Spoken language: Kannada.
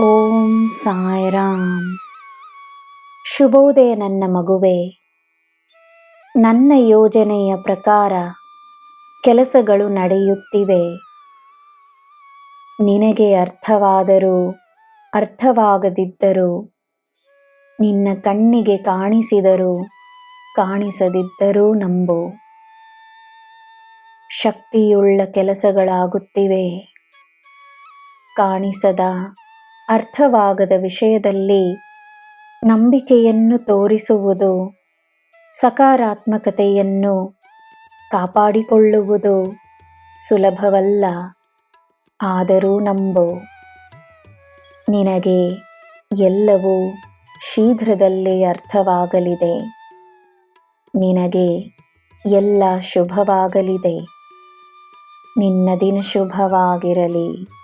ಓಂ ಸಾಯಿರಾಮ್. ಶುಭೋದಯ ನನ್ನ ಮಗುವೆ. ನನ್ನ ಯೋಜನೆಯ ಪ್ರಕಾರ ಕೆಲಸಗಳು ನಡೆಯುತ್ತಿವೆ. ನಿನಗೆ ಅರ್ಥವಾದರೂ, ಅರ್ಥವಾಗದಿದ್ದರೂ, ನಿನ್ನ ಕಣ್ಣಿಗೆ ಕಾಣಿಸಿದರೂ, ಕಾಣಿಸದಿದ್ದರೂ ನಂಬು. ಶಕ್ತಿಯುಳ್ಳ ಕೆಲಸಗಳಾಗುತ್ತಿವೆ. ಕಾಣಿಸದ ಅರ್ಥವಾಗದ ವಿಷಯದಲ್ಲಿ ನಂಬಿಕೆಯನ್ನು ತೋರಿಸುವುದು, ಸಕಾರಾತ್ಮಕತೆಯನ್ನು ಕಾಪಾಡಿಕೊಳ್ಳುವುದು ಸುಲಭವಲ್ಲ. ಆದರೂ ನಂಬು, ನಿನಗೆ ಎಲ್ಲವೂ ಶೀಘ್ರದಲ್ಲೇ ಅರ್ಥವಾಗಲಿದೆ. ನಿನಗೆ ಎಲ್ಲ ಶುಭವಾಗಲಿದೆ. ನಿನ್ನ ದಿನ ಶುಭವಾಗಿರಲಿ.